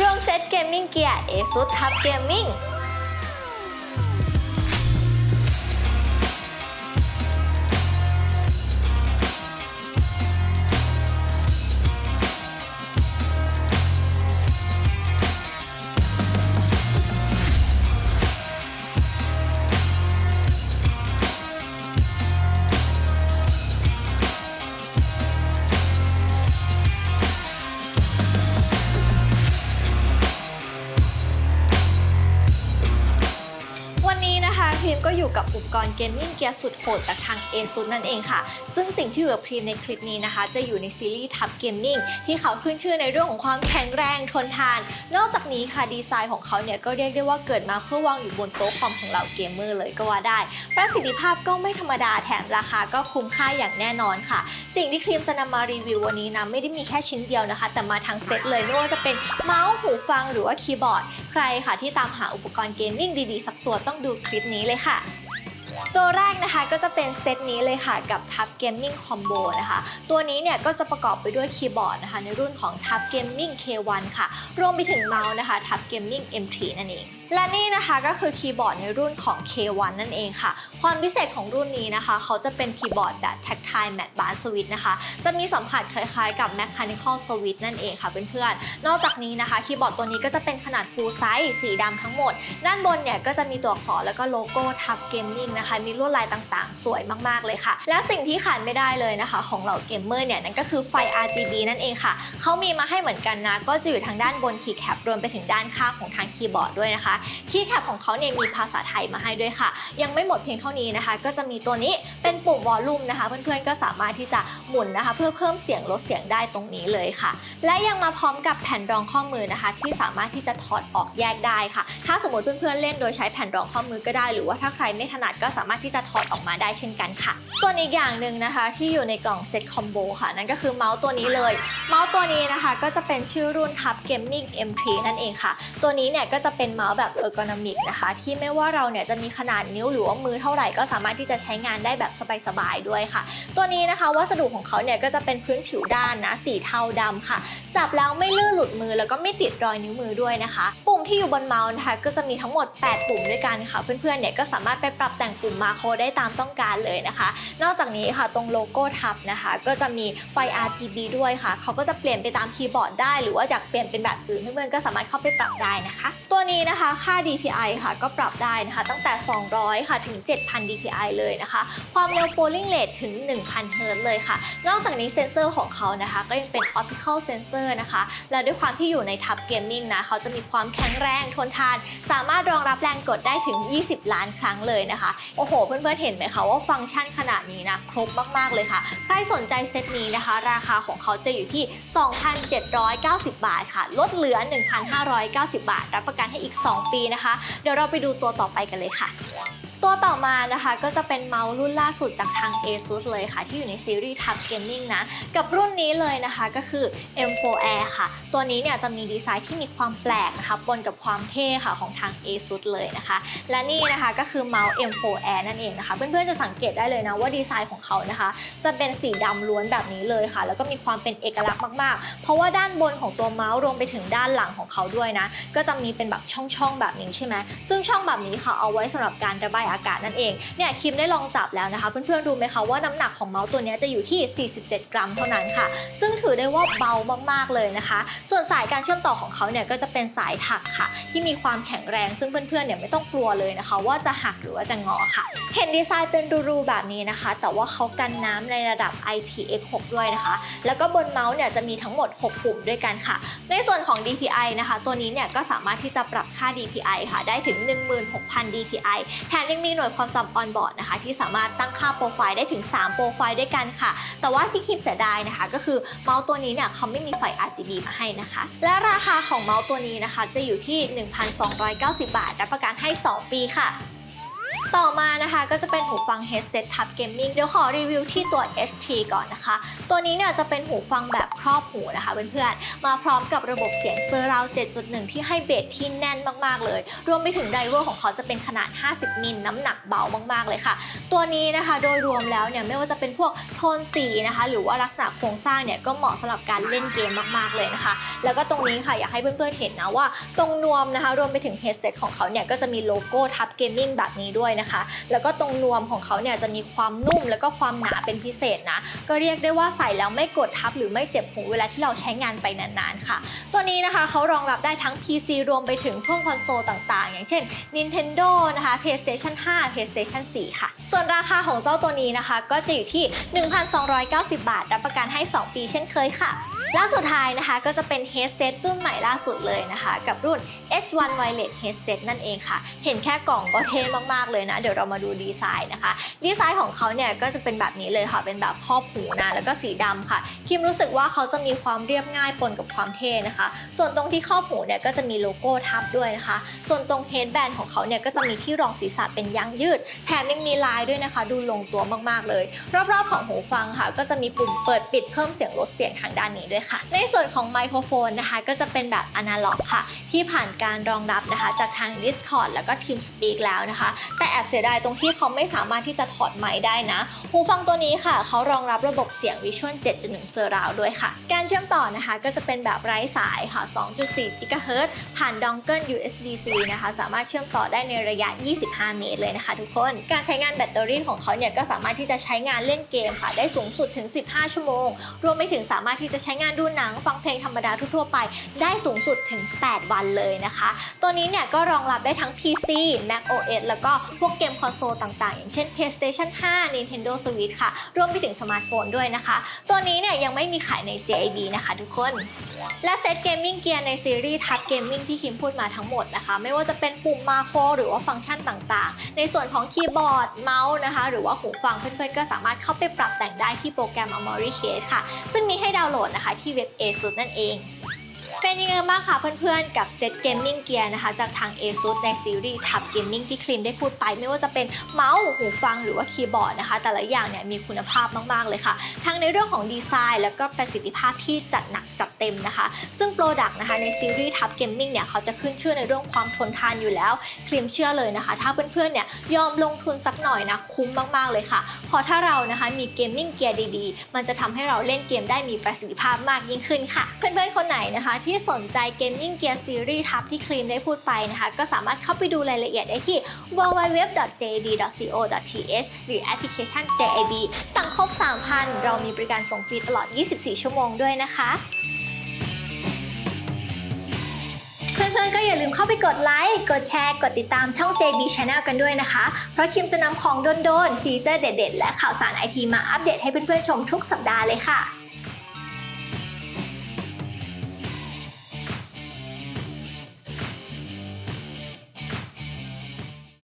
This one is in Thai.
รวมเซตเกมมิ่งเกียร์ ASUS TUF Gaming นี้นะคะพิมก็อยู่กับอุปกรณ์เกมมิ่งเกียร์สุดโหดจากทาง ASUS นั่นเองค่ะ ซึ่งสิ่งที่อยู่กับพิมในคลิปนี้นะคะ จะอยู่ในซีรีส์ Tough Gaming ที่เขาขึ้นชื่อในเรื่องของความแข็งแรงทนทาน นอกจากนี้ค่ะดีไซน์ของเขาเนี่ยก็เรียกได้ว่าเกิดมาเพื่อวางอยู่บนโต๊ะคอมของเราเกมเมอร์เลยก็ว่าได้ ประสิทธิภาพก็ไม่ธรรมดาแถมราคาก็คุ้มค่าอย่างแน่นอนค่ะ สิ่งที่ครีมจะนำมารีวิววันนี้นะไม่ได้มีแค่ชิ้นเดียวนะคะ แต่มาทั้งเซตเลยไม่ว่าจะเป็นเมาส์หูฟังหรือว่าคีย์บอร์ด ใครค่ะที่ตามหาอุปกรณ์เกมมิ่งดีๆ สักตัวต้องดูคลิปนี้เลยค่ะ ตัวแรกนะคะก็จะเป็นเซตนี้เลยค่ะกับ Tab Gaming Combo นะคะ ตัวนี้เนี่ยก็จะประกอบไปด้วยคีย์บอร์ดนะคะในรุ่นของ Tab Gaming K1 ค่ะ รวมไปถึงเมาส์นะคะ Tab Gaming M3 นั่นเองและนี่นะคะก็คือคีย์บอร์ดในรุ่นของ K1 นั่นเองค่ะ ความพิเศษของรุ่นนี้นะคะ เขาจะเป็นคีย์บอร์ดแบบ Tactile Matte Bar Switch นะคะ จะมีสัมผัสคล้ายๆกับ Mechanical Switch นั่นเองค่ะเพื่อนๆ นอกจากนี้นะคะ คีย์บอร์ดตัวนี้ก็จะเป็นขนาด full size สีดำทั้งหมด ด้านบนเนี่ยก็จะมีตัวอักษรแล้วก็โลโก้ Tab Gaming นะคะ มีลวดลายต่างๆ สวยมากๆเลยค่ะ และสิ่งที่ขาดไม่ได้เลยนะคะ ของเหล่าเกมเมอร์เนี่ยนั่นก็คือไฟ RGB นั่นเองค่ะเขามีมาให้เหมือนกันนะก็จะอยู่ทางด้านบนคีย์แคปรวมไปถึงด้านข้างของทางคีย์บอร์ดด้วยนะคะคีย์แคปของเขาเนี่ยมีภาษาไทยมาให้ด้วยค่ะ ยังไม่หมดเพียงเท่านี้นะคะ ก็จะมีตัวนี้เป็นปุ่มวอลลุ่มนะคะ เพื่อนๆก็สามารถที่จะหมุนนะคะ เพื่อเพิ่มเสียงลดเสียงได้ตรงนี้เลยค่ะ และยังมาพร้อมกับแผ่นรองข้อมือนะคะ ที่สามารถที่จะถอดออกแยกได้ค่ะ ถ้าสมมติเพื่อนๆเล่นโดยใช้แผ่นรองข้อมือก็ได้ หรือว่าถ้าใครไม่ถนัดก็สามารถที่จะถอดออกมาได้เช่นกันค่ะ ส่วนอีกอย่างหนึ่งนะคะ ที่อยู่ในกล่องเซ็ตคอมโบค่ะ นั่นก็คือเมาส์ตัวนี้เลย เมาส์ตัวนี้นะคะ ก็จะเป็นชื่อรุ่น Tab Gaming M3 นั่นเองค่ะ ตัวนี้เนี่ยก็จะเป็นเมาส์แบบแบบเออร์โกนอมิกนะคะ ที่ไม่ว่าเราเนี่ยจะมีขนาดนิ้วหรือว่ามือเท่าไหร่ก็สามารถที่จะใช้งานได้แบบสบายๆด้วยค่ะ ตัวนี้นะคะวัสดุของเขาเนี่ยก็จะเป็นพื้นผิวด้านนะสีเทาดำค่ะ จับแล้วไม่ลื่นหลุดมือแล้วก็ไม่ติดรอยนิ้วมือด้วยนะคะ ปุ่มที่อยู่บนเมาส์นะคะก็จะมีทั้งหมด 8 ปุ่มด้วยกันค่ะ เพื่อนๆเนี่ยก็สามารถไปปรับแต่งปุ่มมาโครได้ตามต้องการเลยนะคะ นอกจากนี้ค่ะตรงโลโก้ทับนะคะ ก็จะมีไฟ RGB ด้วยค่ะ เขาก็จะเปลี่ยนไปตามคีย์บอร์ดได้ หรือว่าอยากเปลี่ยนเป็นแบบอื่นเพื่อนๆก็สามารถเข้าไปปรับได้นะคะ ตัวนี้นะคะค่า DPI ค่ะ ก็ปรับได้นะคะ ตั้งแต่ 200 ค่ะ ถึง 7,000 DPI เลยนะคะ ความเร็ว polling rate ถึง 1,000เฮิร์ตซ์เลยค่ะ นอกจากนี้เซนเซอร์ของเขานะคะ ก็ยังเป็น optical sensor นะคะ และด้วยความที่อยู่ในทับเกมมิ่งนะ เขาจะมีความแข็งแรงทนทาน สามารถรองรับแรงกดได้ถึง 20 ล้านครั้งเลยนะคะ โอ้โห เพื่อนๆ เห็นไหมคะว่าฟังก์ชันขนาดนี้นะ ครบมากๆเลยค่ะ ใครสนใจเซตนี้นะคะ ราคาของเขาจะอยู่ที่ 2,790 บาทค่ะ ลดเหลือ 1,590 บาท รับประกันให้อีก 2ปีนะคะ เดี๋ยวเราไปดูตัวต่อไปกันเลยค่ะ ตัวต่อมานะคะก็จะเป็นเมาส์รุ่นล่าสุดจากทาง ASUS เลยค่ะ ที่อยู่ในซีรีส์ Tab Gaming นะ กับรุ่นนี้เลยนะคะก็คือ M4 Air ค่ะ ตัวนี้เนี่ยจะมีดีไซน์ที่มีความแปลกนะคะปนกับความเท่ค่ะของทาง ASUS เลยนะคะ และนี่นะคะก็คือเมาส์ M4 Air นั่นเองนะคะ เพื่อนๆจะสังเกตได้เลยนะว่าดีไซน์ของเขานะคะ จะเป็นสีดำล้วนแบบนี้เลยค่ะ แล้วก็มีความเป็นเอกลักษณ์มากๆ เพราะว่าด้านบนของตัวเมาส์รวมไปถึงด้านหลังของเขาด้วยนะก็จะมีเป็นแบบช่องๆแบบนี้ใช่ไหมซึ่งช่องแบบนี้ค่ะเอาไว้สำหรับการระบายอากาศนั่นเองเนี่ยคิมได้ลองจับแล้วนะคะ เพื่อนๆรู้ไหมคะว่าน้ำหนักของเมาส์ตัวนี้จะอยู่ที่ 47 กรัมเท่านั้นค่ะ ซึ่งถือได้ว่าเบามากๆเลยนะคะ ส่วนสายการเชื่อมต่อของเขาเนี่ยก็จะเป็นสายถักค่ะ ที่มีความแข็งแรงซึ่งเพื่อนๆเนี่ยไม่ต้องกลัวเลยนะคะ ว่าจะหักหรือว่าจะงอค่ะ เห็นดีไซน์เป็นรูๆแบบนี้นะคะ แต่ว่าเขากันน้ำในระดับ IPX6 ด้วยนะคะ แล้วก็บนเมาส์เนี่ยจะมีทั้งหมด 6 ปุ่มด้วยกันค่ะ ในส่วนของ DPI นะคะ ตัวนี้เนี่ยก็สามารถที่จะปรับค่า DPI ค่ะ ได้ถึง 16,000 DPI แถมยังมีหน่วยความจำออนบอร์ดนะคะที่สามารถตั้งค่าโปรไฟล์ได้ถึง 3 โปรไฟล์ด้วยกันค่ะ แต่ว่าที่คิมเสียดายนะคะ ก็คือเมาส์ตัวนี้เนี่ยเขาไม่มีไฟ RGB มาให้นะคะ และราคาของเมาส์ตัวนี้นะคะจะอยู่ที่ 1,290 บาท รับประกันให้ 2 ปีค่ะ ต่อมานะคะก็จะเป็นหูฟัง headset Tab Gaming เดี๋ยวขอรีวิวที่ตัว HT ก่อนนะคะ ตัวนี้เนี่ยจะเป็นหูฟังแบบครอบหูนะคะเพื่อนๆ มาพร้อมกับระบบเสียง Surround 7.1 ที่ให้เบสที่แน่นมากๆเลย รวมไปถึงไดเวอร์ของเขาจะเป็นขนาด 50 มิลน้ำหนักเบามากๆเลยค่ะ ตัวนี้นะคะโดยรวมแล้วเนี่ยไม่ว่าจะเป็นพวกโทนสีนะคะ หรือว่าลักษณะโครงสร้างเนี่ยก็เหมาะสำหรับการเล่นเกมมากๆเลยนะคะ แล้วก็ตรงนี้ค่ะอยากให้เพื่อนๆเห็นนะว่า ตรงนวมนะคะ รวมไปถึงเฮดเซตของเขาเนี่ยก็จะมีโลโก้ทับเกมมิ่งแบบนี้ด้วยนะคะ แล้วก็ตรงนวมของเขาเนี่ยจะมีความนุ่มแล้วก็ความหนาเป็นพิเศษนะ ก็เรียกได้ว่าใส่แล้วไม่กดทับหรือไม่เจ็บหูเวลาที่เราใช้งานไปนานๆค่ะ ตัวนี้นะคะเขารองรับได้ทั้ง PC รวมไปถึงพวกคอนโซลต่างๆ อย่างเช่น Nintendo นะคะ PlayStation 5 PlayStation 4 ค่ะ ส่วนราคาของเจ้าตัวนี้นะคะ ก็จะอยู่ที่ 1,290 บาท รับประกันให้ 2 ปีเช่นเคยค่ะ และสุดท้ายนะคะก็จะเป็น headset รุ่นใหม่ล่าสุดเลยนะคะ กับรุ่น H1 Wireless Headset นั่นเองค่ะ เห็นแค่กล่องก็เท่มากๆเลยนะ เดี๋ยวเรามาดูดีไซน์นะคะ ดีไซน์ของเขาเนี่ยก็จะเป็นแบบนี้เลยค่ะ เป็นแบบครอบหูนะ แล้วก็สีดำค่ะ คิมรู้สึกว่าเขาจะมีความเรียบง่ายปนกับความเท่นะคะ ส่วนตรงที่ครอบหูเนี่ยก็จะมีโลโก้ทับด้วยนะคะ ส่วนตรงเฮดแบนของเขาเนี่ยก็จะมีที่รองศีรษะเป็นยางยืด แถมยังมีลายด้วยนะคะ ดูลงตัวมากๆเลย รอบๆของหูฟังค่ะ ก็จะมีปุ่มเปิดปิดเพิ่มเสียงลดเสียงทางด้านนี้ด้วยค่ะ ในส่วนของไมโครโฟนนะคะ ก็จะเป็นแบบอนาล็อกค่ะ ที่ผ่านการรองรับนะคะ จากทาง Discord แล้วก็ TeamSpeak แล้วนะคะ แต่แอบเสียดายตรงที่เขาไม่สามารถที่จะถอดไมค์ได้นะ หูฟังตัวนี้ค่ะ เขารองรับระบบเสียง Visual 7.1 Surround ด้วยค่ะ การเชื่อมต่อนะคะ ก็จะเป็นแบบไร้สายค่ะ 2.4 GHz ผ่านดองเกิล USB-C นะคะ สามารถเชื่อมต่อได้ในระยะ 25 เมตรเลยนะคะ ทุกคน การใช้งานแบตเตอรี่ของเขาเนี่ยก็สามารถที่จะใช้งานเล่นเกมค่ะ ได้สูงสุดถึง 15 ชั่วโมง รวมไปถึงสามารถที่จะใช้งานดูหนังฟังเพลงธรรมดาทั่วๆไป ได้สูงสุดถึง 8 วันเลยนะคะ ตัวนี้เนี่ยก็รองรับได้ทั้ง PC Mac OS แล้วก็พวกเกมคอนโซลต่างๆ อย่างเช่น PlayStation 5 Nintendo Switch ค่ะ รวมไปถึงสมาร์ทโฟนด้วยนะคะ ตัวนี้เนี่ยยังไม่มีขายใน JB นะคะทุกคน และเซตเกมมิ่งเกียร์ในซีรีส์ทับเกมมิ่งที่คิมพูดมาทั้งหมดนะคะ ไม่ว่าจะเป็นปุ่มมาโครหรือว่าฟังก์ชันต่างๆ ในส่วนของคีย์บอร์ดเมาส์นะคะ หรือว่าหูฟังเพื่อนๆก็สามารถเข้าไปปรับแต่งได้ที่โปรแกรม Amory Case ค่ะ ซึ่งมีให้ดาวน์โหลดนะคะที่เว็บ ASUS นั่นเอง เป็นยังไงบ้างคะเพื่อนๆ กับเซตเกมมิ่งเกียร์นะคะ จากทาง ASUS ในซีรีส์ทับเกมมิ่งที่คลินได้พูดไปไม่ว่าจะเป็นเมาส์หูฟังหรือว่าคีย์บอร์ดนะคะ แต่ละอย่างเนี่ยมีคุณภาพมากๆเลยค่ะ ทั้งในเรื่องของดีไซน์ แล้วก็ประสิทธิภาพที่จัดหนักจัดเต็มนะคะ ซึ่งโปรดักต์นะคะในซีรีส์ทับเกมมิ่งเนี่ยเขาจะขึ้นชื่อในเรื่องความทนทานอยู่แล้วคลิมเชื่อเลยนะคะ ถ้าเพื่อนๆเนี่ยยอมลงทุนสักหน่อยนะคุ้มมากๆเลยค่ะเพราะถ้าเรานะคะมีเกมมิ่งเกียร์ดีๆ มันจะทำให้เราเล่นเกมได้มีประสิทธิภาพมากยิ่งขึ้นค่ะ เพื่อนๆคนไหนนะคะ ที่สนใจเกมมิ่งเกียร์ซีรีส์ทับที่คลีนได้พูดไปนะคะ ก็สามารถเข้าไปดูรายละเอียดได้ที่ www.jb.co.th หรือแอปพลิเคชัน JAB สั่งครบ 3,000 เรามีบริการส่งฟรีตลอด 24 ชั่วโมงด้วยนะคะ พื่อนๆก็อย่าลืมเข้าไปกดไลค์ กดแชร์ กดติดตามช่อง JB Channel กันด้วยนะคะ เพราะคิมจะนำของโดนๆฟีเจอร์เด็ดๆ และข่าวสารไอทีมาอัปเดตให้เพื่อนๆชมทุกสัปดาห์เลยค่ะ